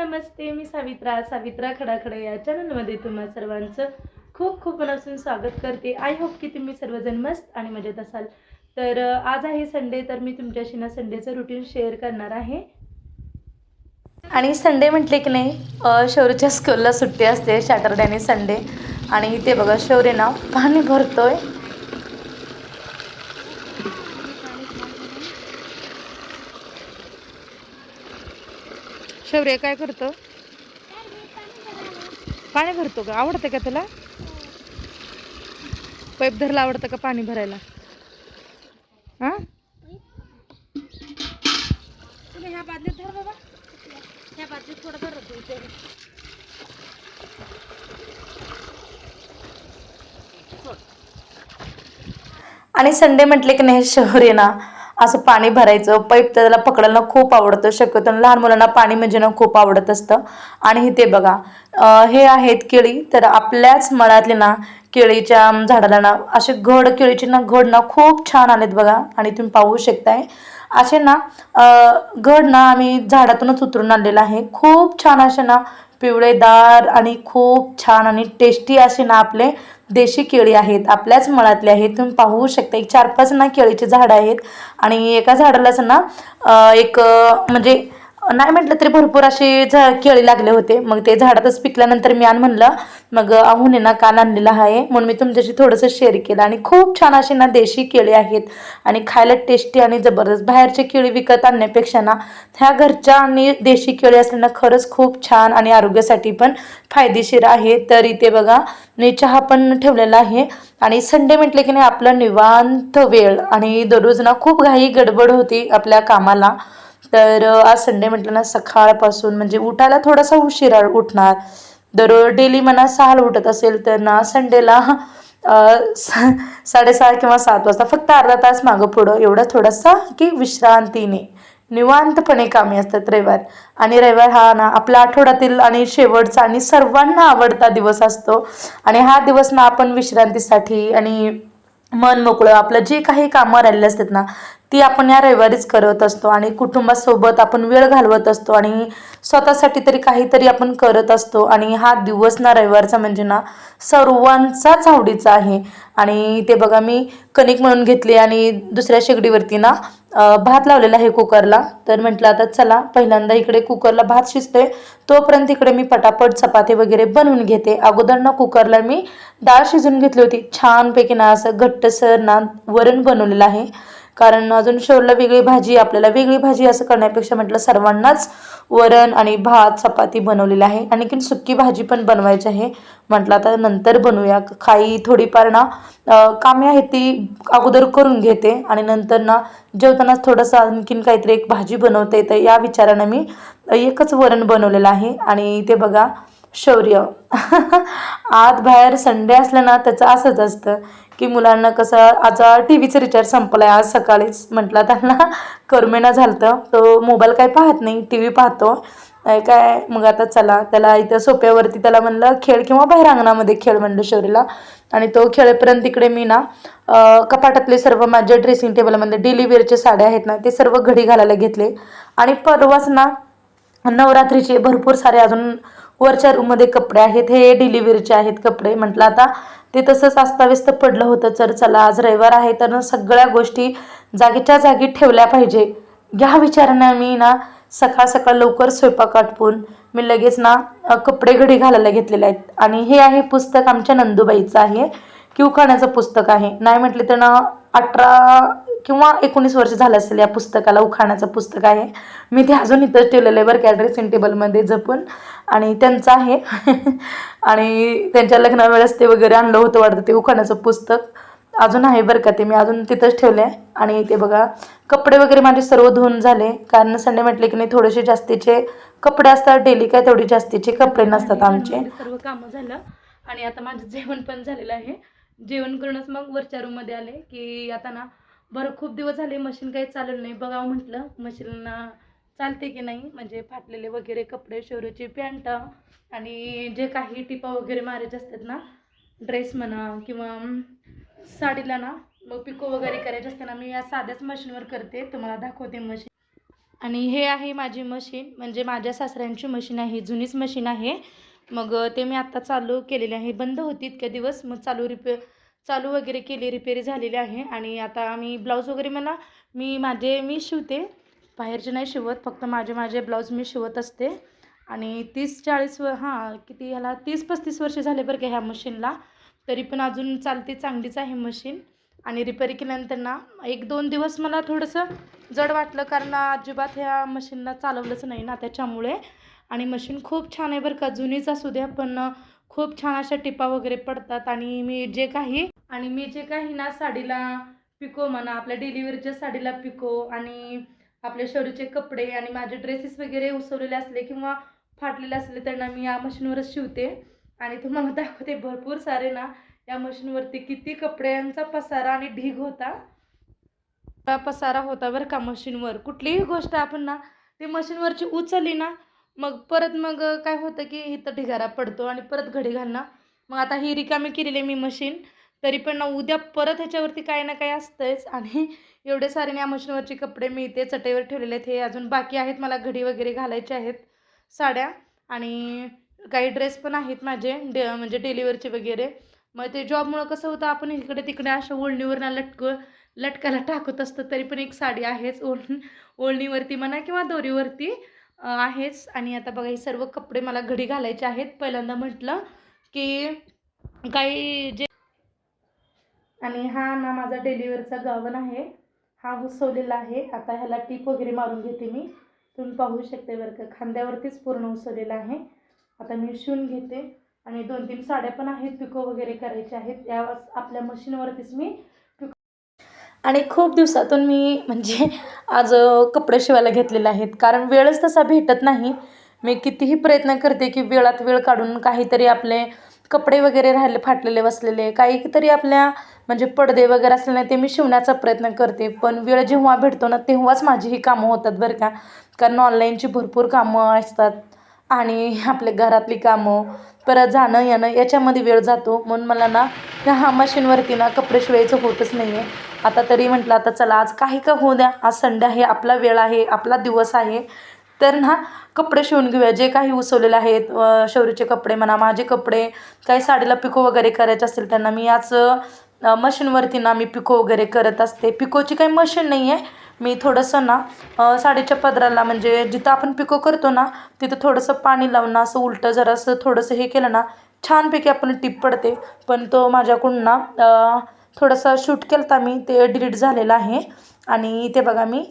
नमस्ते मी सावित्रा सावित्रा खडाखडे या चॅनलमध्ये तुम्हा सर्वांचं खूप खूप मनापासून स्वागत करते. आय होप की तुम्ही सर्वजण मस्त आणि मजेत असाल. तर आज आहे संडे तर मी तुमच्याशी ना संडेचं रुटीन शेअर करणार आहे. आणि संडे म्हटले की नाही शौर्यच्या स्कूलला सुट्टी असते सॅटरडे आणि संडे आणि ते बघा शौर्य ना पाणी भरतोय. शौर्य काय करतो? पाणी भरतो का? आवडतं का तुला? पाईप धरला आवडतं का पाणी भरायला? हा? तुला ह्या बादलीत धर बाबा. ह्या बादलीत थोडं धर तू इथे. आणि संडे म्हटले की नाही शहर ना असं पाणी भरायचं पाईप तर त्याला पकडायला खूप आवडतं शक्यतो लहान मुलांना पाणी म्हणजे ना खूप आवडत असतं. आणि इथे बघा हे आहेत केळी तर आपल्याच मळ्यातले ना केळीच्या झाडाला ना असे घड केळीचे ना घड ना खूप छान आलेत बघा आणि तुम्ही पाहू शकताय. असे ना घड ना आम्ही झाडातूनच उतरून आणलेलं आहे. खूप छान असे ना पिवळेदार आणि खूप छान आणि टेस्टी असे ना आपले देशी केळी आहेत आपल्याच मळातले आहेत. तुम्ही पाहू शकता एक चार पाच ना केळीचे झाडं आहेत. आणि एका झाडालाच ना एक म्हणजे नाही म्हटलं तरी भरपूर असे झा केळी लागले होते. मग ते झाडातच पिकल्यानंतर मी आण म्हणलं मग आहून ना काल आणलेला आहे. म्हणून मी तुमच्याशी थोडंसं शेअर केलं. आणि खूप छान असे ना देशी केळी आहेत. आणि खायला टेस्टी आणि जबरदस्त. बाहेरचे केळी विकत आणण्यापेक्षा ना ह्या घरच्या आणि देशी केळी असल्यानं खरंच खूप छान आणि आरोग्यासाठी पण फायदेशीर आहे. तर इथे बघा मी चहा पण ठेवलेला आहे. आणि संडे म्हटले की नाही आपलं निवांत वेळ. आणि दररोज ना खूप घाई गडबड होती आपल्या कामाला. तर आज संडे म्हटलं ना सकाळपासून म्हणजे उठायला थोडासा उशिरा उठणार. दर डेली म्हणा सहाला उठत असेल तर ना संडेला साडेसहा किंवा सात वाजता फक्त अर्धा तास मागं पुढं एवढा थोडासा की विश्रांतीने. निवांतपणे कामे असतात रविवार. आणि रविवार हा ना आपल्या आठवड्यातील आणि शेवटचा आणि सर्वांना आवडता दिवस असतो. आणि हा दिवस ना आपण विश्रांतीसाठी आणि मन मोकळं आपलं जे काही कामं राहिलेली असतात ना ती आपण या रविवारीच करत असतो आणि कुटुंबासोबत आपण वेळ घालवत असतो आणि स्वतःसाठी तरी काहीतरी आपण करत असतो. आणि हा दिवस ना रविवारचा म्हणजे ना सर्वांचाच आवडीचा आहे. आणि ते बघा मी कणिक म्हणून घेतली आणि दुसऱ्या शेगडीवरती ना भात लावलेला आहे कुकरला. तर म्हटलं आता चला पहिल्यांदा इकडे कुकरला भात शिजते तोपर्यंत इकडे मी पटापट चपाती वगैरे बनवून घेते. अगोदर ना कुकरला मी डाळ शिजून घेतली होती. छानपैकी ना असं घट्टसर ना वरण बनवलेलं आहे. कारण अजून शेवटला वेगळी भाजी आपल्याला वेगळी भाजी असं करण्यापेक्षा म्हटलं सर्वांनाच वरण आणि भात चपाती बनवलेली आहे. आणखीन सुक्की भाजी पण बनवायची आहे. म्हटलं आता नंतर बनवूया. खाई थोडीफार ना कामे आहेत ती अगोदर करून घेते आणि नंतर ना जेवताना थोडंसं आणखीन काहीतरी एक भाजी बनवता येतं. या विचारानं मी एकच वरण बनवलेलं आहे. आणि ते बघा शौर्य. आत बाहेर संडे असलं ना त्याचं असंच असतं की मुलांना कसं आज टी व्हीचं रिचार्ज संपलाय आहे आज सकाळीच म्हटलं त्यांना. करमेना झालं तो मोबाईल काय पाहत नाही टी व्ही पाहतो काय मग आता चला त्याला इथं सोप्यावरती त्याला म्हणलं खेळ किंवा बाहेर अंगणामध्ये खेळ म्हणलं शौर्यला. आणि तो खेळेपर्यंत इकडे मी ना कपाटातले सर्व माझ्या ड्रेसिंग टेबलमध्ये डेली वेअरचे साड्या आहेत ना ते सर्व घडी घालायला घेतले. आणि परवाच ना नवरात्रीचे भरपूर सारे अजून वरच्या रूममध्ये कपडे आहेत हे डिलिव्हरीचे आहेत कपडे. म्हटलं आता ते तसंच अस्ताव्यस्त पडलं होतं. तर चला आज रविवार आहे तर सगळ्या गोष्टी जागीच्या जागी ठेवल्या पाहिजे. या विचारानं मी ना सकाळ सकाळ लवकर स्वयंपाक आटपून मी लगेच ना कपडे घडी घालायला घेतलेले आहेत. आणि हे आहे पुस्तक आमच्या नंदुबाईचं आहे किवखाण्याचं पुस्तक आहे. नाही म्हटले तर ना अठरा किंवा एकोणीस वर्ष झालं असेल या पुस्तकाला उखाण्याचं पुस्तक आहे. मी ते अजून इथंच ठेवलेलं आहे बरं का ड्रेसिंग टेबलमध्ये जपून. आणि त्यांचं आहे. आणि त्यांच्या लग्नावेळेस ते वगैरे आणलं होतं वाटतं ते उखाण्याचं पुस्तक. अजून आहे बरं का ते मी अजून तिथंच ठेवले आहे आणि ते बघा कपडे वगैरे माझे सर्व धुवून झाले. कारण संडे म्हटले की नाही थोडेसे जास्तीचे कपडे असतात डेली काय तेवढे जास्तीचे कपडे नसतात आमचे. सर्व कामं झालं. आणि आता माझं जेवण पण झालेलं आहे. जेवण करूनच मग वरच्या रूममध्ये आले की आता ना बरं खूप दिवस झाले मशीन काही चालवलं नाही. बघावं हो म्हटलं मशीनला चालते की नाही? म्हणजे फाटलेले वगैरे कपडे शौर्याची पॅन्ट आणि जे काही टिपा वगैरे मारायचे असतात ना ड्रेस म्हणा किंवा साडीला ना मग पिको वगैरे करायचे असते ना मी या साध्याच मशीनवर करते. तुम्हाला दाखवते मशीन. आणि हे आहे माझी मशीन. म्हणजे माझ्या सासऱ्यांची मशीन आहे जुनीच मशीन आहे. मग ते मी आत्ता चालू केलेले आहे. बंद होती इतक्या दिवस मग चालू रिपेअर चालू वगैरे केली रिपेअर झालेली आहे. आणि आता मी ब्लाऊज वगैरे मला मी माझे मी शिवते. बाहेरचे नाही शिवत फक्त माझे माझे ब्लाऊज मी शिवत असते. आणि तीस चाळीस व हां किती ह्याला तीस पस्तीस वर्ष झाले बरं का ह्या मशीनला. तरी पण अजून चालते चांगलीच आहे मशीन. आणि रिपेअर केल्यानंतर ना एक दोन दिवस मला थोडंसं जड वाटलं कारण अजिबात ह्या मशीनला चालवलंच नाही ना त्याच्यामुळे. आणि मशीन खूप छान आहे बरं का जुनीच असू द्या पण खूप छान अशा टिपा वगैरे पडतात आणि मी जे काही आणि मी जे काही ना साडीला पिको म्हणा आपल्या डिलिव्हरीच्या साडीला पिको आणि आपल्या शरीरचे कपडे आणि माझे ड्रेसेस वगैरे उसवलेले असले किंवा फाटलेले असले त्यांना मी या मशीनवरच शिवते. आणि तुम्हाला दाखवते भरपूर सारे ना या मशीनवरती किती कपड्यांचा पसारा आणि ढीग होता. हा पसारा होता बरं का मशीनवर. कुठलीही गोष्ट आपण ना ती मशीनवरची उचलली ना मग परत मग काय होतं की इथं ढिगारा पडतो आणि परत घडी घालणं. मग आता ही रिकामी केलेली आहे मी मशीन तरी पण ना उद्या परत ह्याच्यावरती काही ना काही असतंच आणि एवढे सारे या मशीनवरचे कपडे मी इथे चटईवर ठेवलेले आहेत. हे अजून बाकी आहेत. मला घडी वगैरे घालायचे आहेत साड्या. आणि काही ड्रेस पण आहेत माझे डे म्हणजे डेलिव्हरचे वगैरे. मग ते जॉबमुळं कसं होतं आपण इकडे तिकडे अशा ओढणीवर लटक लटकायला टाकत असतं तरी पण एक साडी आहेच ओढ ओढणीवरती म्हणा किंवा दोरीवरती. आहेच. आणि आता बघा हे सर्व कपडे मला घडी घालायचे आहेत. पहिल्यांदा म्हटलं की काही जे आणि हा ना माझा डेलिव्हरचा गावन आहे. हा उसवलेला आहे. आता ह्याला टीप वगैरे मारून घेते मी. तुम्ही पाहू शकते बरं का खांद्यावरतीच पूर्ण उसवलेला आहे. आता मी शिवून घेते. आणि दोन तीन साड्या पण आहेत पिको वगैरे करायच्या आहेत. या आपल्या मशीनवरतीच मी आणि खूप दिवसातून मी म्हणजे आज कपडे शिवायला घेतलेले आहेत. कारण वेळच तसा भेटत नाही. मी कितीही प्रयत्न करते की वेळात वेळ काढून काहीतरी आपले कपडे वगैरे राहिले फाटलेले बसलेले काहीतरी आपल्या म्हणजे पडदे वगैरे असलेले ते मी शिवण्याचा प्रयत्न करते. पण वेळ जेव्हा भेटतो ना तेव्हाच माझी ही कामं होतात बरं का. कारण ऑनलाईनची भरपूर कामं असतात आणि आपल्या घरातली कामं परत जाणं येणं याच्यामध्ये वेळ जातो. म्हणून मला ना ह्या हा मशीनवरती ना कपडे शिवायचं होतच नाही आहे आता तरी म्हटलं आता चला आज काही का होऊ द्या. आज संडे आहे आपला वेळ आहे आपला दिवस आहे. तर ना कपडे शिवून घेऊया. जे काही उसवलेले आहेत शौरीचे कपडे म्हणा माझे कपडे काही साडीला पिको वगैरे करायचे असतील त्यांना मी आज मशीनवरती ना मी पिको वगैरे करत असते. पिकोची काही मशीन नाही आहे मी थोडंसं ना साडीच्या पदराला म्हणजे जिथं आपण पिको करतो ना तिथं थोडंसं पाणी लावून असं उलटं जरासं थोडंसं हे केलं ना छानपैकी आपण टिप पडते. पण तो माझ्याकडून ना थोडासा शूट केला मी ते डिलीट झालेलं आहे. आणि ते बघा मी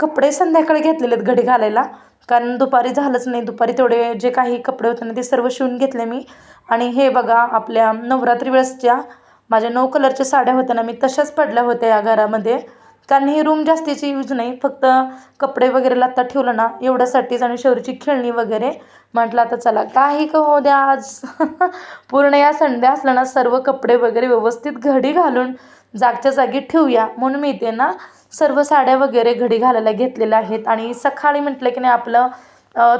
कपडे संध्याकाळी घेतलेले आहेत घडी घालायला. कारण दुपारी झालंच नाही दुपारी तेवढे जे काही कपडे होते ना ते सर्व शिवून घेतले मी. आणि हे बघा आपल्या नवरात्री वेळेसच्या माझ्या नऊ कलरच्या साड्या होत्या ना मी तशाच पडल्या होत्या या घरामध्ये. कारण ही रूम जास्तीची यूज नाही. फक्त कपडे वगैरे लाता ठेवलं ना एवढ्यासाठीच आणि शौरीची खेळणी वगैरे. म्हटलं आता चला काही का हो द्या आज. पूर्ण या संडे असलं ना सर्व कपडे वगैरे व्यवस्थित घडी घालून जागच्या जागी ठेवूया. म्हणून मी ते ना सर्व साड्या वगैरे घडी घालायला घेतलेल्या आहेत. आणि सकाळी म्हटलं की नाही आपलं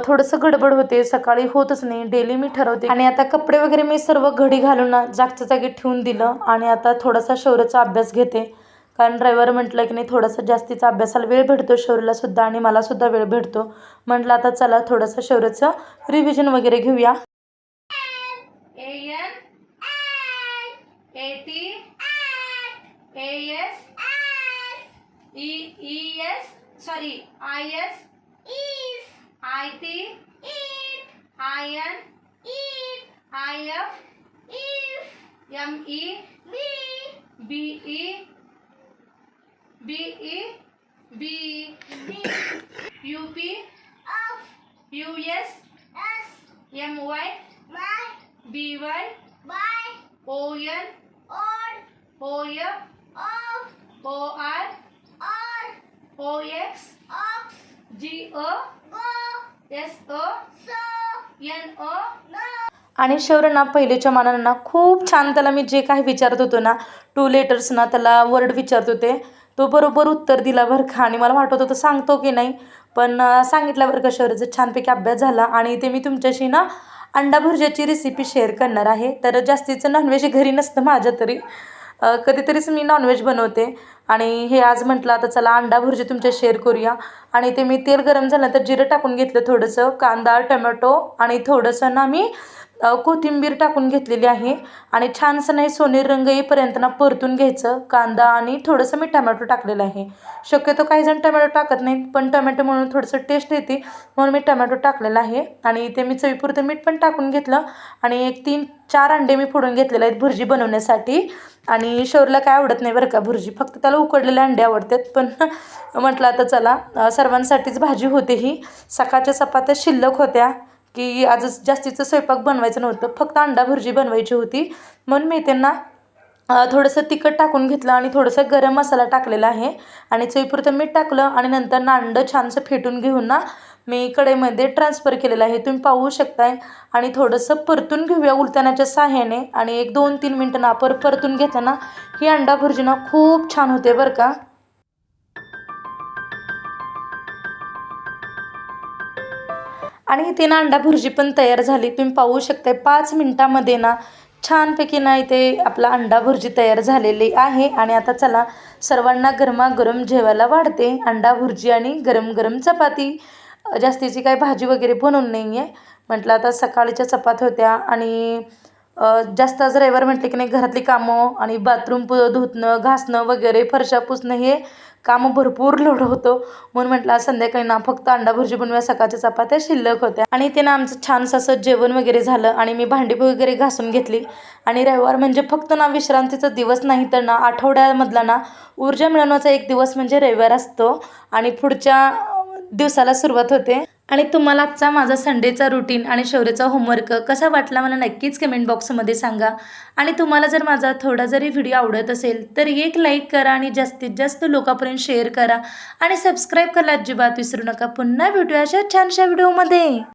थोडंसं गडबड होते. सकाळी होतच नाही. डेली मी ठरवते. आणि आता कपडे वगैरे मी सर्व घडी घालून जागच्या जागी ठेवून दिलं. आणि आता थोडासा शौर्याचा अभ्यास घेते. कारण ड्रायव्हर म्हटलं की नाही थोडासा जास्तीचा अभ्यासाला वेळ भेटतो शौर्यला सुद्धा आणि मला सुद्धा वेळ भेटतो. म्हटलं आता चला थोडंसं शौर्यचं रिव्हिजन वगैरे घेऊया. A N A T A S E E sorry I S I T I N I F M E B E B E B U P U S M Y B Y O N O F O R O X G a S a N a. आणि शौर्य ना पहिलेच्या मानानं ना खूप छान त्याला मी जे काही विचारत होतो ना टू लेटर्स ना त्याला वर्ड विचारत होते. तो बरोबर उत्तर दिला बरं का. आणि मला वाटत होतं सांगतो की नाही पण सांगितल्यावर सांगितलं बरं छानपैकी अभ्यास झाला. आणि ते मी तुमच्याशी ना अंडा भुर्जाची रेसिपी शेअर करणार आहे. तर जास्तीचं नॉनव्हेज घरी नसतं माझ्या तरी. कधीतरीच मी नॉनव्हेज बनवते. आणि हे आज म्हटलं आता चला अंडा भुर्जी तुमच्या शेअर करूया. आणि ते मी तेल गरम झालं तर जिरं टाकून घेतलं थोडंसं कांदा टमॅटो आणि थोडंसं ना मी कोथिंबीर टाकून घेतलेली आहे आणि छानसं नाही सोनेरी रंग येईपर्यंत ना परतून घ्यायचं कांदा आणि थोडंसं मी टमॅटो टाकलेलं आहे. शक्यतो काही जण टमॅटो टाकत नाहीत पण टमॅटो म्हणून थोडंसं टेस्ट येते म्हणून मी टमॅटो टाकलेला आहे. आणि ते मी चवीपुरतं मीठ पण टाकून घेतलं आणि एक तीन चार अंडे मी फोडून घेतलेले आहेत भुर्जी बनवण्यासाठी. आणि शौरला काय आवडत नाही बरं का भुर्जी फक्त त्याला उकडलेले अंडे आवडतात. पण म्हटलं आता चला सर्वांसाठीच भाजी होते ही. सकाळच्या चपात्या शिल्लक होत्या. की आज जास्तीचं स्वयंपाक बनवायचं नव्हतं फक्त अंडा भुर्जी बनवायची होती. म्हणून मी त्यांना थोडंसं तिखट टाकून घेतलं आणि थोडंसं गरम मसाला टाकलेला आहे. आणि चवीपुरतं मीठ टाकलं आणि नंतर नांडं छानसं फेटून घेऊन ना मी कढईमध्ये ट्रान्सफर केलेलं आहे. तुम्ही पाहू शकताय. आणि थोडंसं परतून घेऊया उलटण्याच्या सहाय्याने आणि एक दोन तीन मिनटं ना पर परतून घेताना ही अंडा भुर्जी ना खूप छान होते बरं का. आणि इथे ना अंडा भुर्जी पण तयार झाली. तुम्ही पाहू शकते पाच मिनटामध्ये ना छानपैकी ना इथे आपला अंडा भुर्जी तयार झालेली आहे. आणि आता चला सर्वांना गरमागरम जेवायला वाढते. अंडा भुर्जी आणि गरम गरम चपाती. जास्तीची काही भाजी वगैरे बनवून नाही आहे म्हटलं आता सकाळच्या चपात्या होत्या आणि जास्त आज रविवार म्हटले की नाही घरातली कामं आणि बाथरूम पु धुतणं घासणं वगैरे फरशा पुसणं हे कामं भरपूर लोड होतो. म्हणून म्हटलं आज संध्याकाळी ना फक्त अंडा भुर्जी बनव्या सकाळच्या चपात्या शिल्लक होत्या. आणि ते ना आमचं छानसं असं जेवण वगैरे झालं आणि मी भांडी वगैरे घासून घेतली. आणि रविवार म्हणजे फक्त ना विश्रांतीचा दिवस नाही तर ना आठवड्यामधला ना ऊर्जा मिळवण्याचा एक दिवस म्हणजे रविवार असतो. आणि पुढच्या दिवसाला सुरुवात होते. आणि तुम्हाला आजचा माझा संडेचा रुटीन आणि शौर्यचा होमवर्क कसा वाटला मला नक्कीच कमेंट बॉक्समध्ये सांगा. आणि तुम्हाला जर माझा थोडा जरी व्हिडिओ आवडत असेल तर एक लाईक करा आणि जास्तीत जास्त लोकांपर्यंत शेअर करा. आणि सबस्क्राईब करायला अजिबात विसरू नका. पुन्हा भेटूया अशा छानशा व्हिडिओमध्ये